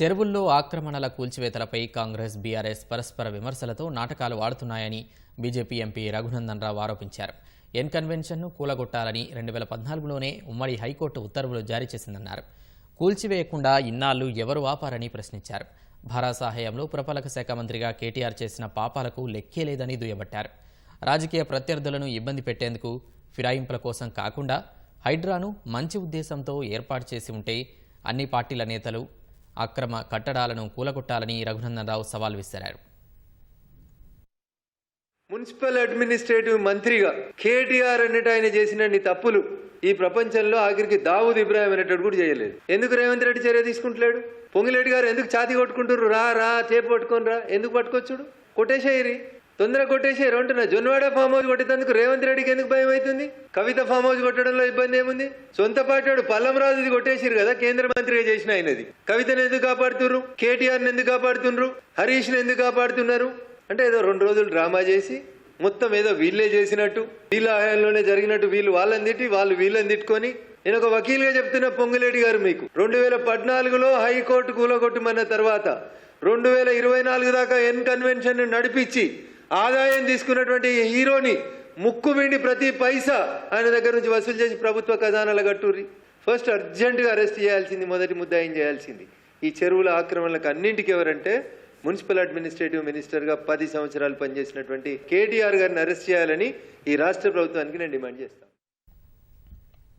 చెరువుల్లో ఆక్రమణల కూల్చివేతలపై కాంగ్రెస్ బీఆర్ఎస్ పరస్పర విమర్శలతో నాటకాలు ఆడుతున్నాయని బీజేపీ ఎంపీ రఘునందన్ రావు ఆరోపించారు. ఎన్ కన్వెన్షన్ను కూలగొట్టాలని రెండు వేల పద్నాలుగులోనే ఉమ్మడి హైకోర్టు ఉత్తర్వులు జారీ చేసిందన్నారు. కూల్చివేయకుండా ఇన్నాళ్ళు ఎవరు ఆపారని ప్రశ్నించారు. భారాసాహయంలో పురపాలక శాఖ మంత్రిగా కేటీఆర్ చేసిన పాపాలకు లెక్కే లేదని దుయ్యబట్టారు. రాజకీయ ప్రత్యర్థులను ఇబ్బంది పెట్టేందుకు ఫిరాయింపుల కోసం కాకుండా హైడ్రాను మంచి ఉద్దేశంతో ఏర్పాటు చేసి ఉంటే అన్ని పార్టీల నేతలు అక్రమ కట్టడాలను కూలగొట్టాలని రఘునందన్ రావు సవాల్ విసిరారు. మున్సిపల్ అడ్మినిస్ట్రేటివ్ మంత్రిగా కేటీఆర్ అన్నట్టు ఆయన చేసినన్ని తప్పులు ఈ ప్రపంచంలో ఆఖరికి దావుద్ ఇబ్రాహిం అనేటట్టు కూడా చేయలేదు. ఎందుకు రేవంత్ రెడ్డి చర్య తీసుకుంటలేడు? పొంగిరెడ్డి గారు ఎందుకు ఛాతి కొట్టుకుంటారు రా రా చేపు పట్టుకొని రా. ఎందుకు పట్టుకొచ్చుడు? కొట్టేసేయరి తొందర కొట్టేసి అంటున్నా జొన్నవాడ ఫామ్ హౌస్ కొట్టేందుకు రేవంత్ రెడ్డికి ఎందుకు భయం అవుతుంది? కవిత ఫామ్ హౌస్ కొట్టడంలో ఇబ్బంది ఏముంది? సొంత పార్టీ పల్లం రాజుది కొట్టేసిరు కదా కేంద్ర మంత్రిగా చేసిన ఆయనది. కవితను ఎందుకు కాపాడుతున్నారు కేటీఆర్ ఎందుకు కాపాడుతున్నారు హరీష్ ఎందుకు కాపాడుతున్నారు? అంటే ఏదో రెండు రోజులు డ్రామా చేసి మొత్తం ఏదో వీళ్ళే చేసినట్టు వీళ్ళ హయాంలోనే జరిగినట్టు వీళ్ళు వాళ్ళని తిట్టి వాళ్ళు వీళ్ళని తిట్టుకొని నేను ఒక వకీల్గా చెప్తున్న పొంగులేడి గారు మీకు. రెండు వేల పద్నాలుగులో హైకోర్టు కూలగొట్టుమన్న తర్వాత రెండు వేల ఇరవై నాలుగు దాకా ఎన్ కన్వెన్షన్ నడిపించి ఆదాయం తీసుకున్నటువంటి హీరోని ముక్కు మిండి ప్రతి పైసా ఆయన దగ్గర నుంచి వసూలు చేసి ప్రభుత్వ ఖజానాల కట్టూరి ఫస్ట్ అర్జెంటుగా అరెస్ట్ చేయాల్సింది మొదటి ముద్దాయం చేయాల్సింది. ఈ చెరువుల ఆక్రమణలకు అన్నింటికి ఎవరంటే మున్సిపల్ అడ్మినిస్ట్రేటివ్ మినిస్టర్గా పది సంవత్సరాలు పనిచేసినటువంటి కేటీఆర్ గారిని అరెస్ట్ చేయాలని ఈ రాష్ట్ర ప్రభుత్వానికి నేను డిమాండ్ చేస్తాను